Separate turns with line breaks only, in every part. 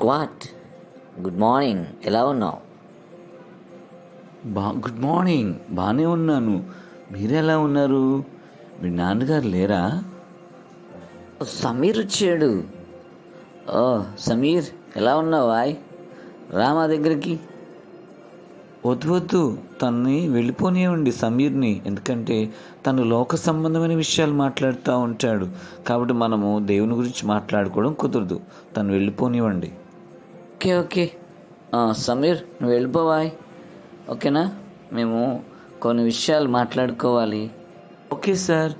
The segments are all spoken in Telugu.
స్క్వాట్ గుడ్ మార్నింగ్ ఎలా ఉన్నావు?
బా గుడ్ మార్నింగ్ బాగానే ఉన్నాను. మీరు ఎలా ఉన్నారు? మీ నాన్నగారు లేరా?
సమీర్ వచ్చాడు. ఓ సమీర్ ఎలా ఉన్నావు వాయ్ రా మా దగ్గరికి.
వద్దు వద్దు. తన్ని వెళ్ళిపోనివ్వండి సమీర్ని. ఎందుకంటే తను లోక సంబంధమైన విషయాలు మాట్లాడుతూ ఉంటాడు. కాబట్టి మనము దేవుని గురించి మాట్లాడుకోవడం కుదరదు. తను వెళ్ళిపోనివ్వండి.
Okay okay. ఆ, సమీర్ నువ్వు వెళ్ళిపోవాయ్. ఓకేనా? మేము కొన్ని విషయాలు మాట్లాడుకోవాలి.
Okay sir.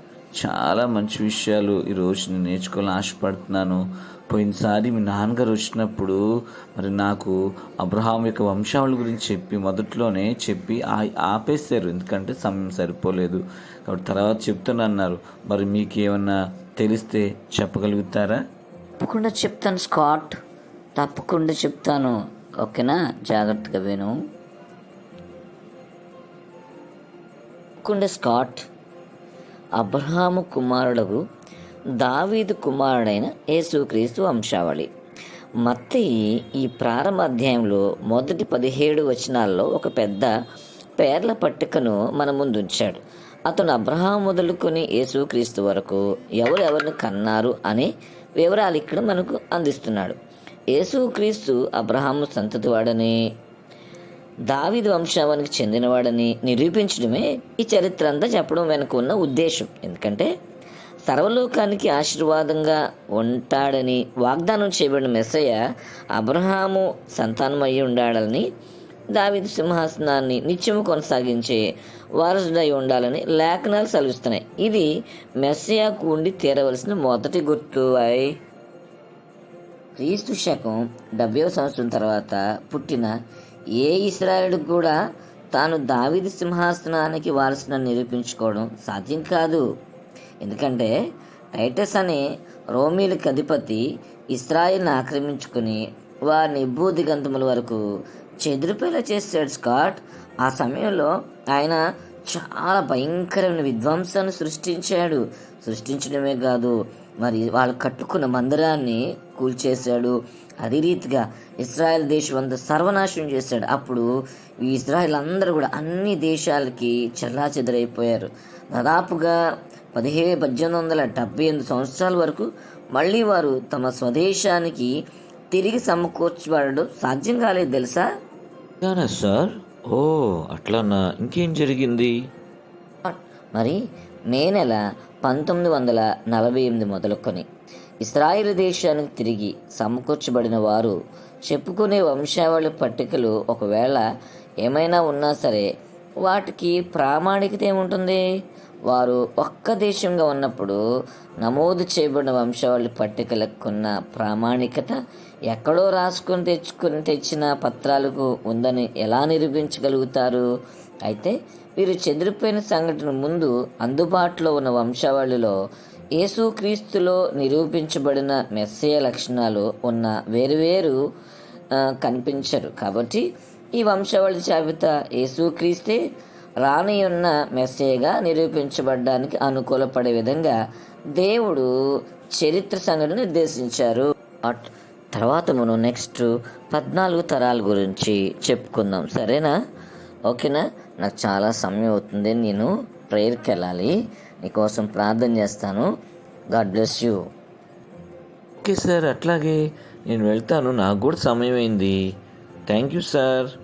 చాలా మంచి విషయాలు ఈరోజు నేను నేర్చుకోవాలని ఆశపడుతున్నాను. పోయినసారి మీ నాన్నగారు వచ్చినప్పుడు మరి నాకు అబ్రహాం యొక్క వంశావళి గురించి చెప్పి మొదట్లోనే చెప్పి ఆ- ఆపేశారు. ఎందుకంటే సమయం సరిపోలేదు. కాబట్టి తర్వాత చెప్తున్నారు మరి మీకు ఏమన్నా తెలిస్తే చెప్పగలుగుతారా?
తప్పకుండా చెప్తాను స్కాట్. తప్పకుండా చెప్తాను. ఓకేనా? జాగ్రత్తగా విను. కుండ స్కాట్. అబ్రహాము కుమారుడు దావీదు కుమారుడైన యేసుక్రీస్తు వంశావళి. మత్తయి ఈ ప్రారంభ అధ్యాయంలో మొదటి పదిహేడు వచనాల్లో ఒక పెద్ద పేర్ల పట్టికను మన ముందుంచాడు. అతను అబ్రహాం మొదలుకొని యేసుక్రీస్తు వరకు ఎవరు ఎవరిని కన్నారు అనే వివరాలు ఇక్కడ మనకు అందిస్తున్నాడు. యేసుక్రీస్తు అబ్రహాము సంతతివాడని దావీదు వంశావానికి చెందినవాడని నిరూపించడమే ఈ చరిత్ర అంతా చెప్పడం వెనుక ఉన్న ఉద్దేశం. ఎందుకంటే సర్వలోకానికి ఆశీర్వాదంగా ఉంటాడని వాగ్దానం చేయబడిన మెస్సయ్య అబ్రహాము సంతానమై ఉండాలని దావీదు సింహాసనాన్ని నిత్యం కొనసాగించే వారసుడై ఉండాలని లేఖనాలు సెలవిస్తున్నాయి. ఇది మెస్సయాకు ఉండి తీరవలసిన మొదటి గుర్తు అయి క్రీస్తు శకం డెబ్బై సంవత్సరం తర్వాత పుట్టిన ఏ ఇస్రాయేలుడు కూడా తాను దావిది సింహాసనానికి వారసునని నిరూపించుకోవడం సాధ్యం కాదు. ఎందుకంటే టైటస్ అనే రోమీలకు అధిపతి ఇస్రాయిల్ని ఆక్రమించుకుని వారిని భూదిగంతముల వరకు చెదిరిపేలా చేశాడు స్కాట్. ఆ సమయంలో ఆయన చాలా భయంకరమైన విధ్వంసాన్ని సృష్టించాడు. సృష్టించడమే కాదు మరి వాళ్ళు కట్టుకున్న మందిరాన్ని కూల్చేశాడు. అదే రీతిగా ఇస్రాయల్ దేశం అంతా సర్వనాశనం చేశాడు. అప్పుడు ఈ ఇస్రాయల్ అందరూ కూడా అన్ని దేశాలకి చెల్లా చెదరైపోయారు దాదాపుగా పదిహేను పద్దెనిమిది వందల డెబ్బై ఎనిమిది సంవత్సరాల వరకు మళ్ళీ వారు తమ స్వదేశానికి తిరిగి సమకూర్చబడడం సాధ్యం కాలేదు తెలుసా?
సార్? ఓ అట్లానా ఇంకేం జరిగింది?
మరి మే నెల పంతొమ్మిది వందల నలభై ఎనిమిది మొదలుకొని ఇస్రాయిల్ దేశానికి తిరిగి సమకూర్చబడిన వారు చెప్పుకునే వంశావళి పట్టికలు ఒకవేళ ఏమైనా ఉన్నా సరే వాటికి ప్రామాణికత ఏముంటుంది? వారు ఒక్క దేశంగా ఉన్నప్పుడు నమోదు చేయబడిన వంశావళి పట్టికలకున్న ప్రామాణికత ఎక్కడో రాసుకొని తెచ్చుకుని తెచ్చిన పత్రాలకు ఉందని ఎలా నిరూపించగలుగుతారు? అయితే వీరు చెదిరిపోయిన సంఘటన ముందు అందుబాటులో ఉన్న వంశావళిలో యేసుక్రీస్తులో నిరూపించబడిన మెస్సయ లక్షణాలు ఉన్న వేరువేరు కనిపించరు. కాబట్టి ఈ వంశావళి జాబితా యేసుక్రీస్తే రానియున్న ఉన్న మెస్సేగా నిరూపించబడడానికి అనుకూలపడే విధంగా దేవుడు చరిత్ర సంఘటన నిర్దేశించారు. అట్ తర్వాత మనం నెక్స్ట్ పద్నాలుగు తరాల గురించి చెప్పుకుందాం. సరేనా? ఓకేనా? నాకు చాలా సమయం అవుతుంది. నేను ప్రేయర్కి వెళ్ళాలి. నీకోసం ప్రార్థన చేస్తాను. God bless you.
Okay sir అట్లాగే నేను వెళ్తాను. నాకు కూడా సమయం అయింది. Thank you sir.